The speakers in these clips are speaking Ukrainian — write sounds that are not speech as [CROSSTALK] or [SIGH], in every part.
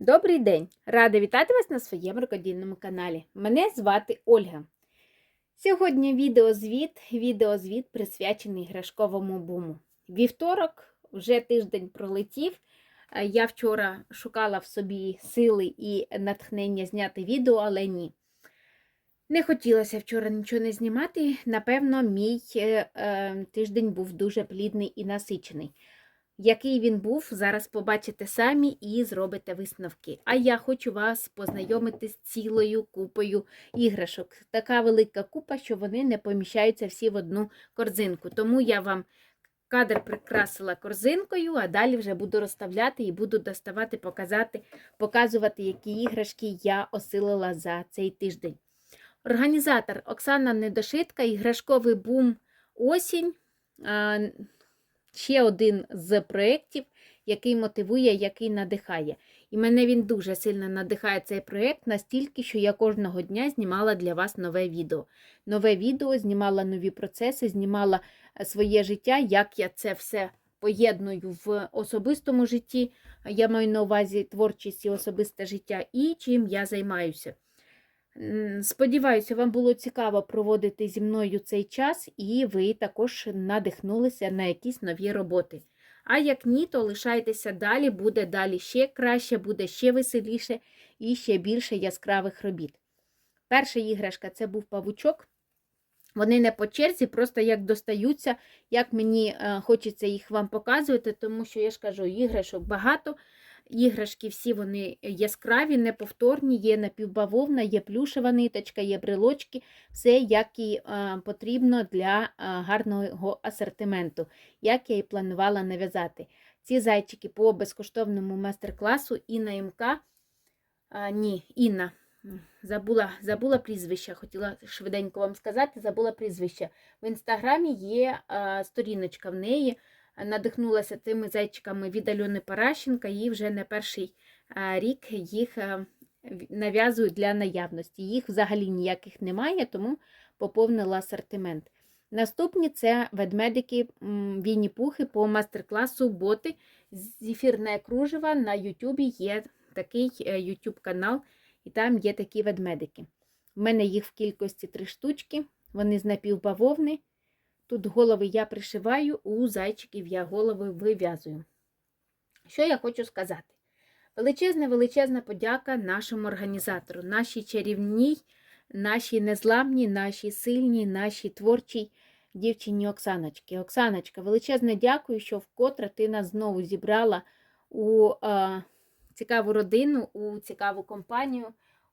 Добрий день! Рада вітати вас на своєму рукодільному каналі. Мене звати Ольга. Сьогодні відеозвіт, відеозвіт присвячений іграшковому буму. Вівторок, вже тиждень пролетів. Е, Я вчора шукала в собі сили і натхнення зняти відео, але ні. Не хотілося вчора нічого не знімати. Напевно, мій е, е, тиждень був дуже плідний і насичений. Який він був, зараз побачите самі і зробите висновки. А я хочу вас познайомити з цілою купою іграшок. Така велика купа, що вони не поміщаються всі в одну корзинку. Тому я вам кадр прикрасила корзинкою, а далі вже буду розставляти і буду доставати, показати, показувати, які іграшки я осилила за цей тиждень. Організатор Оксана Недошитка, іграшковий бум осінь. Ще один з проєктів, який мотивує, який надихає. І мене він дуже сильно надихає цей проєкт, настільки, що я кожного дня знімала для вас нове відео. Нове відео, знімала нові процеси, знімала е, своє життя, як я це все поєдную в особистому житті. Я маю на увазі творчість і особисте життя, і чим я займаюся. Сподіваюся, вам було цікаво проводити зі мною цей час, і ви також надихнулися на якісь нові роботи. А як ні, то лишайтеся далі, буде далі ще краще, буде ще веселіше і ще більше яскравих робіт. Перша іграшка це був павучок. Вони не по черзі, просто як достаються, як мені е, хочеться їх вам показувати, тому що я ж кажу, іграшок багато. Іграшки всі вони яскраві, неповторні, є напівбавовна, є плюшева ниточка, є брелочки, все як і е, потрібно для е, гарного асортименту, як я і планувала нав'язати. Ці зайчики по безкоштовному майстер-класу Інна МК. А, ні, Інна. Забула, забула прізвище, хотіла швиденько вам сказати, забула прізвище. В інстаграмі є е, сторіночка в неї надихнулася тими зайчиками від Альони Паращенка, і вже не перший рік їх нав'язують для наявності. Їх взагалі ніяких немає, тому поповнила асортимент. Наступні це ведмедики м, Вінні-Пухи по мастер-класу боти зефірне кружева. На Ютубі є такий YouTube канал, і там є такі ведмедики. У мене їх в кількості три штучки, вони з напівбавовни. Тут голови я пришиваю, у зайчиків я голови вив'язую. Що я хочу сказати? Величезна, величезна подяка нашому організатору, нашій чарівній, нашій незламній, нашій сильній, нашій творчій дівчині Оксаночки. Оксаночка, величезне дякую, що вкотре ти нас знову зібрала у е, цікаву родину, у цікаву компанію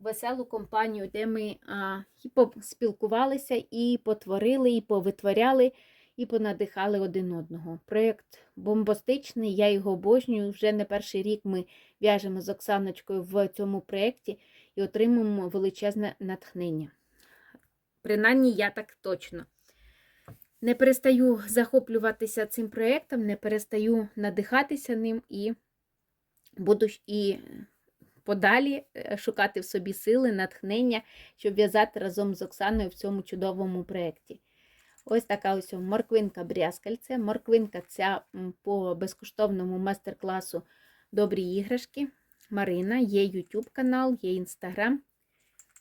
веселу компанію, де ми а, і поспілкувалися, і потворили, і повитворяли, і понадихали один одного. Проєкт бомбастичний, я його обожнюю. Вже не перший рік ми в'яжемо з Оксаночкою в цьому проєкті і отримуємо величезне натхнення. Принаймні, я так точно. Не перестаю захоплюватися цим проєктом, не перестаю надихатися ним і буду і подалі е, шукати в собі сили, натхнення, щоб в'язати разом з Оксаною в цьому чудовому проєкті. Ось така ось морквинка брязкальце. Морквинка ця по безкоштовному майстер-класу Добрі іграшки. Марина, є YouTube канал, є Інстаграм.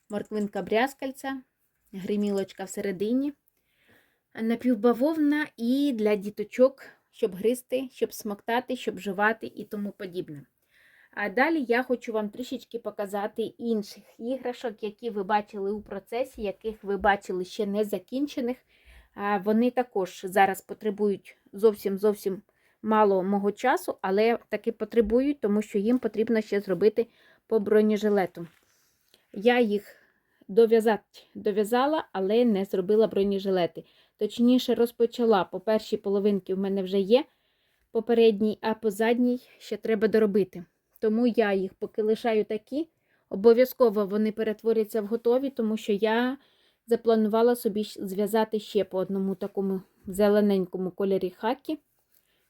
Морквинка брязкальця, гримілочка всередині. Напівбавовна і для діточок, щоб гризти, щоб смоктати, щоб жувати і тому подібне. А далі я хочу вам трішечки показати інших іграшок, які ви бачили у процесі, яких ви бачили ще не закінчених. Вони також зараз потребують зовсім зовсім мало мого часу, але таки потребують, тому що їм потрібно ще зробити по бронежилету. Я їх дов'язала, але не зробила бронежилети. Точніше, розпочала. По першій половинці в мене вже є попередній, а по задній ще треба доробити. Тому я їх поки лишаю такі. Обов'язково вони перетворяться в готові, тому що я запланувала собі зв'язати ще по одному такому зелененькому кольорі хакі.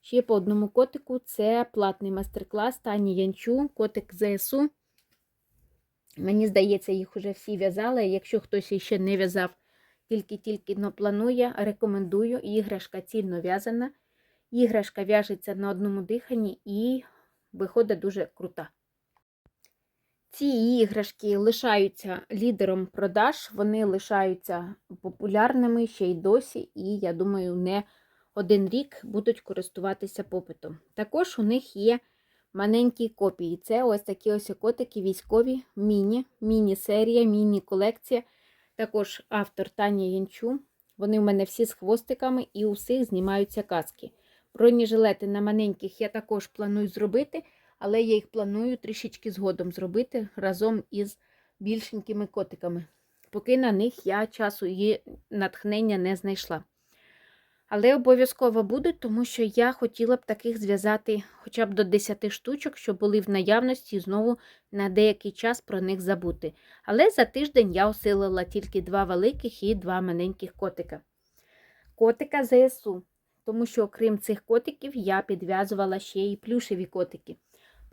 Ще по одному котику. Це платний майстер-клас Тані Янчу, котик ЗСУ. Мені здається, їх уже всі в'язали. Якщо хтось ще не в'язав, тільки-тільки но планує, рекомендую. Іграшка цільно в'язана. Іграшка в'яжеться на одному диханні і виходить дуже крута. Ці іграшки лишаються лідером продаж, вони лишаються популярними ще й досі, і я думаю, не один рік будуть користуватися попитом. Також у них є маленькі копії. Це ось такі ось котики військові, міні, міні-серія, міні-колекція. Також автор Таня Янчу. Вони в мене всі з хвостиками і у всіх знімаються каски. Бронежилети на маленьких я також планую зробити, але я їх планую трішечки згодом зробити разом із більшенькими котиками. Поки на них я часу і натхнення не знайшла. Але обов'язково будуть, тому що я хотіла б таких зв'язати хоча б до 10 штучок, щоб були в наявності і знову на деякий час про них забути. Але за тиждень я осилила тільки два великих і два маленьких котика. Котика ЗСУ, тому що, окрім цих котиків, я підв'язувала ще й плюшеві котики.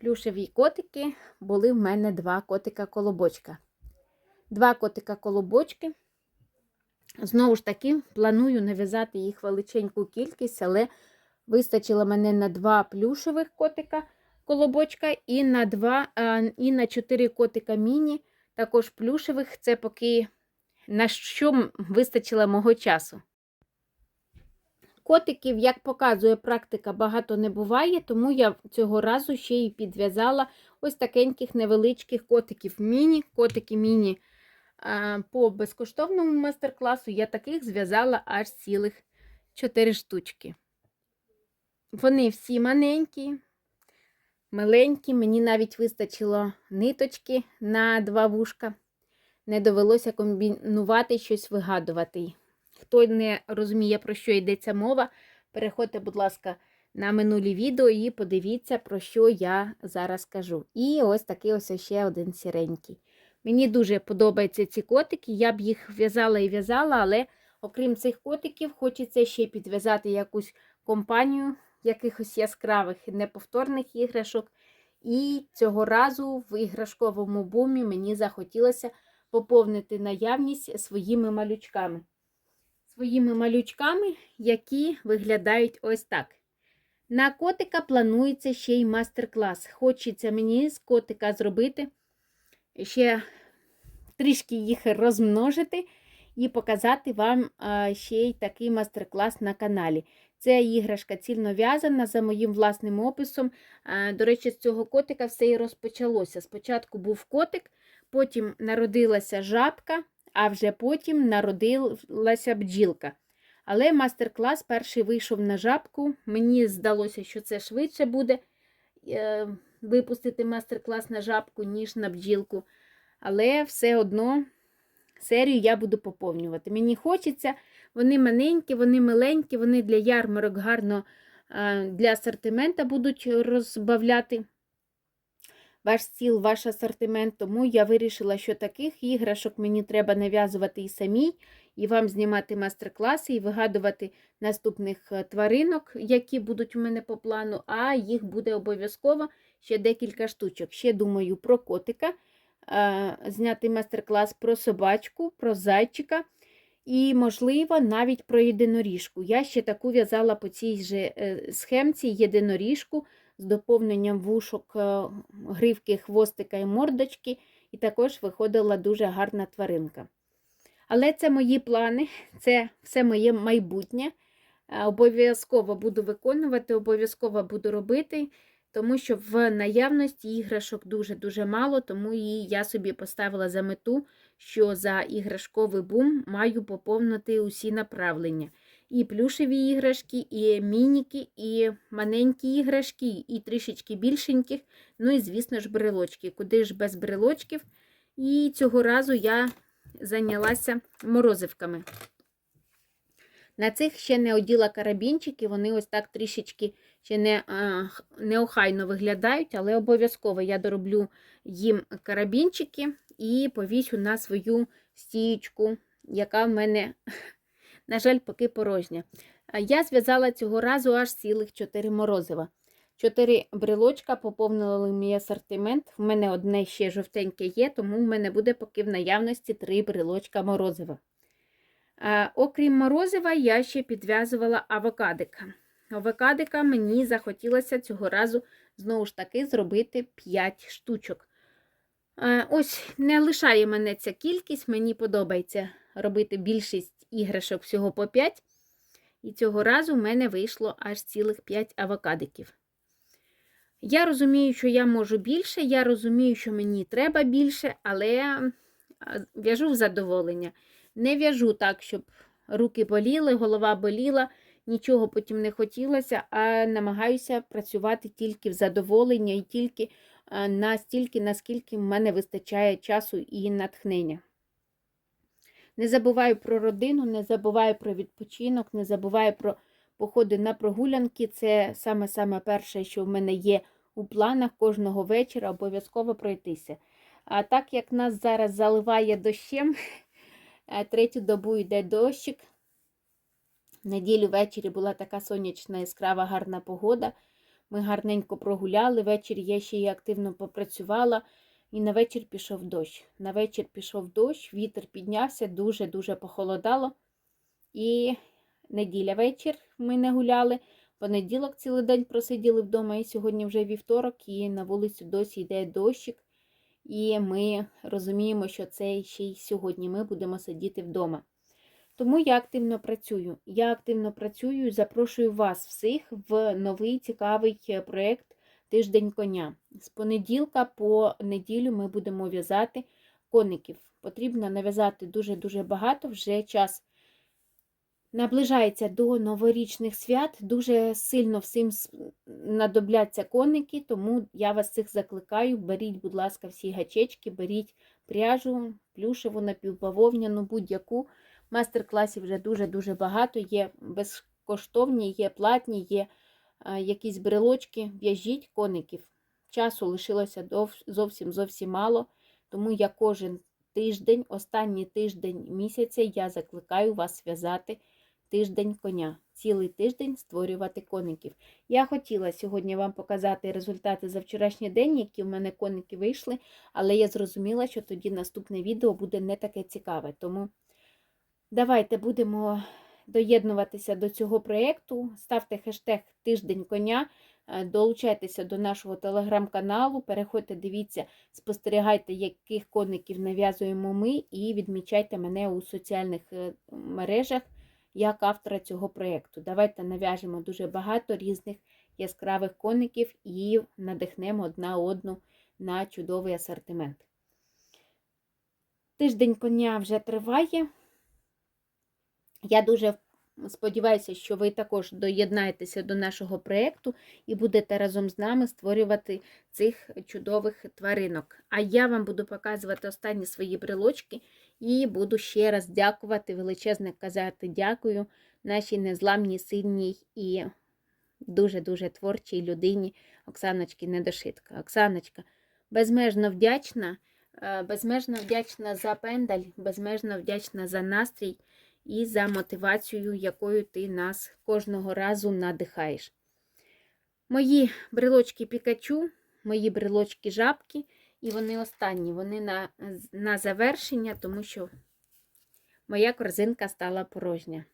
Плюшеві котики були в мене два котика-колобочка. Два котика-колобочки. Знову ж таки, планую нав'язати їх величеньку кількість, але вистачило мене на два плюшевих котика колобочка і на два, і на чотири котика міні, також плюшевих. Це поки на що вистачило мого часу. Котиків, як показує практика, багато не буває, тому я цього разу ще й підв'язала ось такеньких невеличких котиків міні, котики міні. По безкоштовному майстер-класу я таких зв'язала аж цілих 4 штучки. Вони всі маленькі, миленькі, мені навіть вистачило ниточки на два вушка. Не довелося комбінувати щось вигадувати. Хто не розуміє, про що йдеться мова, переходьте, будь ласка, на минулі відео і подивіться, про що я зараз кажу. І ось такий ось ще один сіренький. Мені дуже подобаються ці котики. Я б їх в'язала і в'язала, але окрім цих котиків, хочеться ще підв'язати якусь компанію якихось яскравих неповторних іграшок. І цього разу в іграшковому бумі мені захотілося поповнити наявність своїми малючками. Своїми малючками, які виглядають ось так. На котика планується ще й мастер-клас. Хочеться мені з котика зробити ще трішки їх розмножити і показати вам ще й такий мастер-клас на каналі. Це іграшка цільно в'язана за моїм власним описом. До речі, з цього котика все і розпочалося. Спочатку був котик, потім народилася жабка, а вже потім народилася бджілка. Але мастер-клас перший вийшов на жабку. Мені здалося, що це швидше буде е, випустити мастер-клас на жабку, ніж на бджілку. Але все одно серію я буду поповнювати. Мені хочеться, вони маленькі, вони миленькі, вони для ярмарок гарно для асортимента будуть розбавляти ваш стіл, ваш асортимент. Тому я вирішила, що таких іграшок мені треба нав'язувати і самій, і вам знімати мастер-класи, і вигадувати наступних е, тваринок, які будуть у мене по плану, а їх буде обов'язково ще декілька штучок. Ще думаю про котика. Зняти мастер-клас про собачку, про зайчика і, можливо, навіть про єдиноріжку. Я ще таку в'язала по цій же е, схемці єдиноріжку з доповненням вушок, е, гривки, хвостика і мордочки, і також виходила дуже гарна тваринка. Але це мої плани, це все моє майбутнє. Обов'язково буду виконувати, обов'язково буду робити тому що в наявності іграшок дуже-дуже мало, тому і я собі поставила за мету, що за іграшковий бум маю поповнити усі направлення. І плюшеві іграшки, і мініки, і маленькі іграшки, і трішечки більшеньких. Ну і, звісно ж, брелочки. Куди ж без брелочків? І цього разу я зайнялася морозивками. На цих ще не оділа карабінчики, вони ось так трішечки ще не, неохайно виглядають, але обов'язково я дороблю їм карабінчики і повісю на свою стієчку, яка в мене, на жаль, поки порожня. Я зв'язала цього разу аж цілих 4 морозива. Чотири брелочка поповнили мій асортимент. В мене одне ще жовтеньке є, тому в мене буде поки в наявності три брелочка морозива. Окрім морозива, я ще підв'язувала авокадика. Авокадика мені захотілося цього разу, знову ж таки, зробити 5 штучок. Ось не лишає мене ця кількість, мені подобається робити більшість іграшок всього по 5. І цього разу в мене вийшло аж цілих 5 авокадиків. Я розумію, що я можу більше, я розумію, що мені треба більше, але в'яжу в задоволення. Не в'яжу так, щоб руки боліли, голова боліла, нічого потім не хотілося, а намагаюся працювати тільки в задоволення і тільки настільки, наскільки в мене вистачає часу і натхнення. Не забуваю про родину, не забуваю про відпочинок, не забуваю про походи на прогулянки. Це саме-саме перше, що в мене є у планах кожного вечора, обов'язково пройтися. А так як нас зараз заливає дощем, [LAUGHS] е, третю добу йде дощик. Неділю ввечері була така сонячна, яскрава, гарна погода. Ми гарненько прогуляли. Ввечері я ще й активно попрацювала. І на вечір пішов дощ. На вечір пішов дощ, вітер піднявся, дуже-дуже похолодало. І неділя вечір ми не гуляли. Понеділок цілий день просиділи вдома, і сьогодні вже вівторок, і на вулицю досі йде дощик. І ми розуміємо, що це ще й сьогодні ми будемо сидіти вдома. Тому я активно працюю. Я активно працюю і запрошую вас всіх в новий цікавий е, проєкт Тиждень коня. З понеділка по неділю ми будемо в'язати коників. Потрібно нав'язати дуже-дуже багато, вже час наближається до новорічних свят, дуже сильно всім надобляться коники, тому я вас цих закликаю. Беріть, будь ласка, всі гачечки, беріть пряжу, плюшеву, напівбавовняну, будь-яку. Мастер-класів вже дуже-дуже багато. Є безкоштовні, є платні, є якісь брелочки, в'яжіть коників. Часу лишилося зовсім зовсім мало, тому я кожен тиждень, останній тиждень місяця, я закликаю вас в'язати тиждень коня. Цілий тиждень створювати коників. Я хотіла сьогодні вам показати результати за вчорашній день, які в мене коники вийшли, але я зрозуміла, що тоді наступне відео буде не таке цікаве. Тому давайте будемо доєднуватися до цього проєкту. Ставте хештег Тиждень коня, е, долучайтеся до нашого телеграм-каналу, переходьте, дивіться, спостерігайте, яких коників нав'язуємо ми, і відмічайте мене у соціальних е, мережах як автора цього проєкту. Давайте нав'яжемо дуже багато різних яскравих коників і надихнемо одна одну на чудовий асортимент. Тиждень коня вже триває. Я дуже сподіваюся, що ви також доєднаєтеся до нашого проєкту і будете разом з нами створювати цих чудових тваринок. А я вам буду показувати останні свої брелочки і буду ще раз дякувати, величезне казати дякую нашій незламній, сильній і дуже-дуже творчій людині Оксаночки Недошитка. Оксаночка безмежно вдячна, е, безмежно вдячна за пендаль, безмежно вдячна за настрій і за мотивацію, якою ти нас кожного разу надихаєш. Мої брелочки Пікачу, мої брелочки жабки, і вони останні, вони на, на завершення, тому що моя корзинка стала порожня.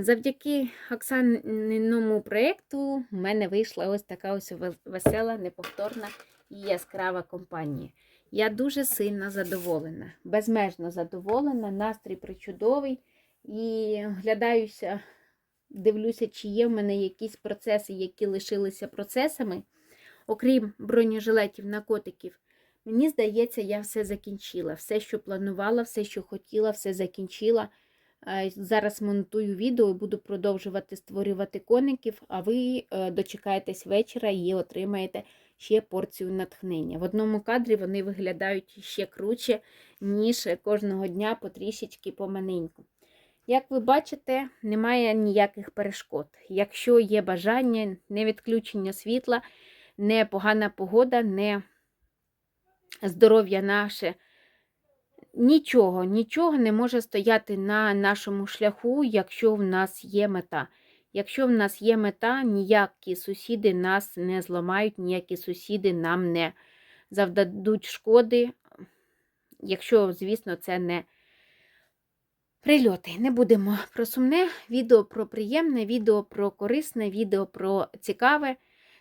Завдяки Оксаниному проєкту в мене вийшла ось така ось весела, неповторна і яскрава компанія. Я дуже сильно задоволена, безмежно задоволена, настрій причудовий. І глядаюся, дивлюся, чи є в мене якісь процеси, які лишилися процесами. Окрім бронежилетів на котиків, мені здається, я все закінчила. Все, що планувала, все, що хотіла, все закінчила. Зараз монтую відео і буду продовжувати створювати коників, а ви е, дочекаєтесь вечора і отримаєте ще порцію натхнення. В одному кадрі вони виглядають ще круче, ніж кожного дня потрішечки поманеньку. Як ви бачите, немає ніяких перешкод. Якщо є бажання, не відключення світла, не погана погода, не здоров'я наше. Нічого, нічого не може стояти на нашому шляху, якщо в нас є мета. Якщо в нас є мета, ніякі сусіди нас не зламають, ніякі сусіди нам не завдадуть шкоди, якщо, звісно, це не прильоти. Не будемо про сумне, відео про приємне, відео про корисне, відео про цікаве.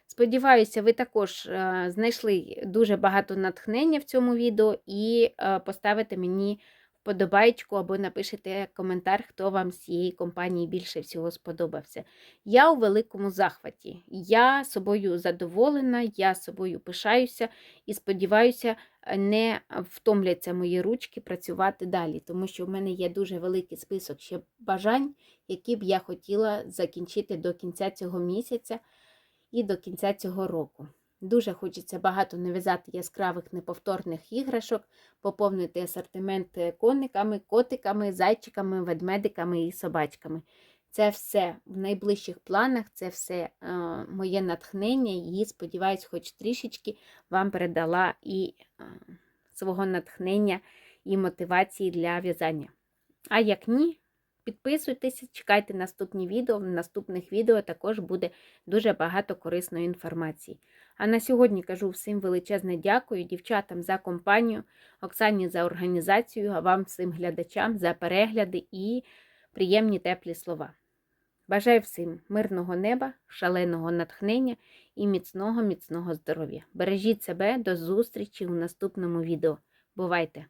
Сподіваюся, ви також е, знайшли дуже багато натхнення в цьому відео і е, поставите мені вподобайку або напишете коментар, хто вам з цієї компанії більше всього сподобався. Я у великому захваті. Я собою задоволена, я собою пишаюся і сподіваюся, не втомляться мої ручки працювати далі, тому що в мене є дуже великий список ще бажань, які б я хотіла закінчити до кінця цього місяця і до кінця цього року. Дуже хочеться багато нав'язати яскравих неповторних іграшок, поповнити асортимент е, кониками, котиками, зайчиками, ведмедиками і собачками. Це все в найближчих планах, це все е, моє натхнення, і сподіваюсь, хоч трішечки вам передала і е, свого натхнення і мотивації для в'язання. А як ні, підписуйтесь, чекайте наступні відео. В наступних відео також буде дуже багато корисної інформації. А на сьогодні кажу всім величезне дякую дівчатам за компанію, Оксані за організацію, а вам всім глядачам за перегляди і приємні теплі слова. Бажаю всім мирного неба, шаленого натхнення і міцного, міцного здоров'я. Бережіть себе до зустрічі у наступному відео. Бувайте!